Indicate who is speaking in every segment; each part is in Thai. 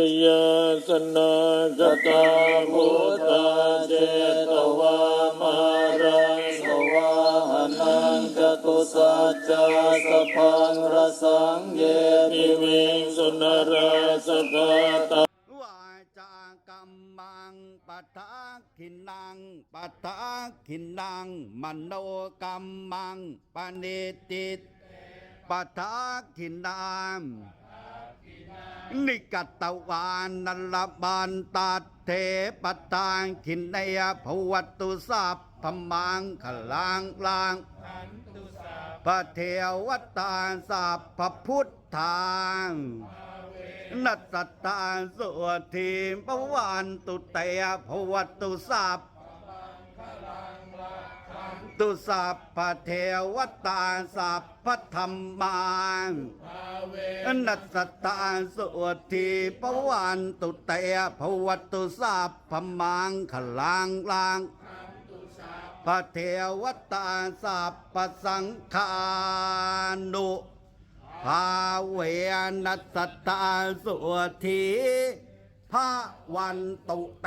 Speaker 1: จยสนาจตาโุตาเจตวามารังสวาหนังจตุสัจจะสพังรสังเยติวิงสุนราสภาตา
Speaker 2: ปัทาขินัง ปัทาขินังมโนกรรมังปณิติปัทาขินางนิกตวานนลบานตาเทปตางขินนยภวัตุสัพพมังขลางลางพระเทวตาสัพพพุทธางนัสตาสุทีมปวันตุเตยภวัตุสัพตุสัพพเทวตาสัพพธรรมังนัสตาสวดทีปวันตุเตภวตุสัพพมังขลังลังพระเทวตาสัพพสังฆานุภาเวนัสตาสวดทีพระวันตุเต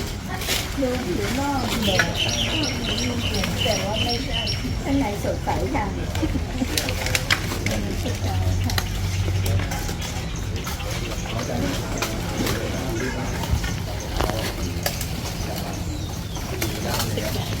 Speaker 3: ววมมนนนออกเหืาแต่่่่ไใชข้างในสดใสอ
Speaker 4: ค่ะ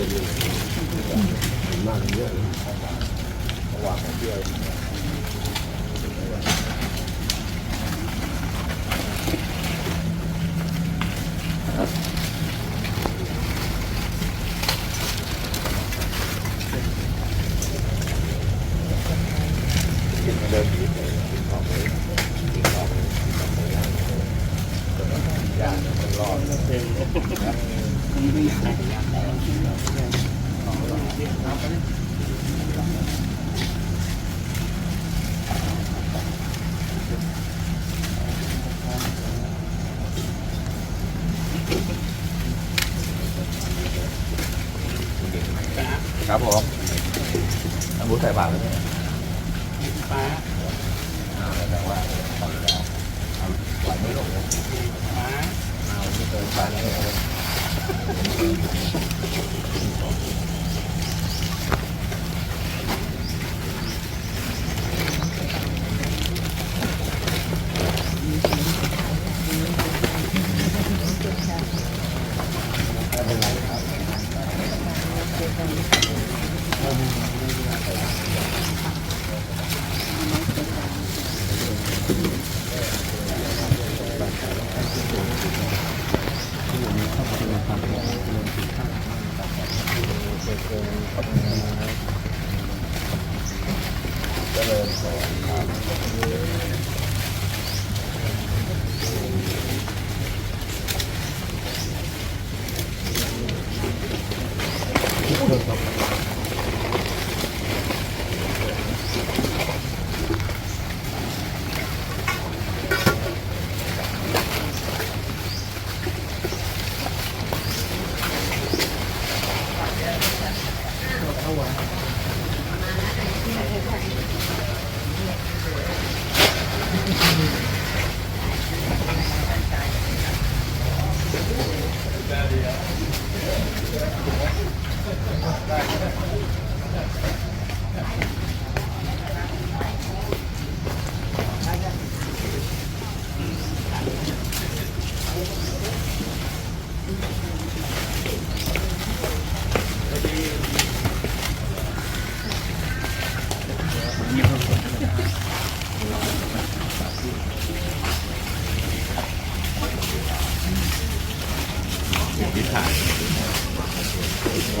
Speaker 4: คนอยู่มากเยอะเลยระหว่างเที่ยวเดินอยู่
Speaker 5: ครับผมน้ำบูใส่บาตรเลยป้า
Speaker 4: แต่
Speaker 5: ว
Speaker 4: ่า
Speaker 5: ไหว
Speaker 4: ไม่ลงป้าเอาไม่เติมไปเลย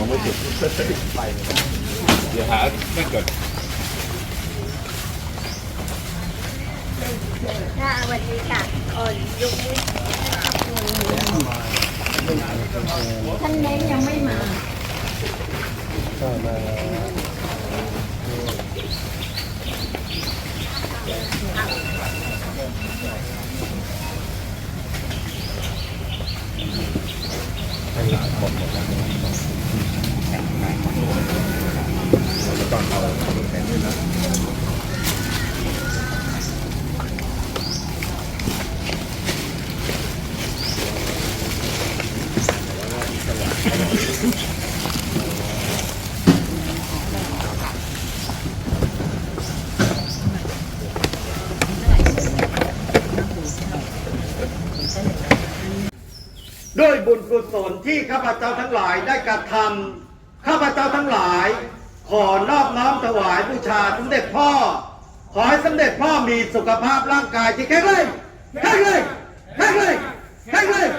Speaker 5: มองไม่เห็นไปเดี๋ยวหาไม่เกิด
Speaker 3: ค่ะวันนี้ค่ะอ่อนยกมือท่านเล้งยังไม่มาก็มาให้หลา
Speaker 5: นหมดหมดแล้วตอนเอาแขด้วยนะด้ว
Speaker 2: ยบุญกุศลที่ข้าพเจ้าทั้งหลายได้กระทำข้าพเจ้าทั้งหลาย ขอนอบน้อมถวายบูชาสมเด็จพ่อ ขอให้สมเด็จพ่อมีสุขภาพร่างกายที่แข็งแรงแข็งแรงแข็งแรงแข็งแรง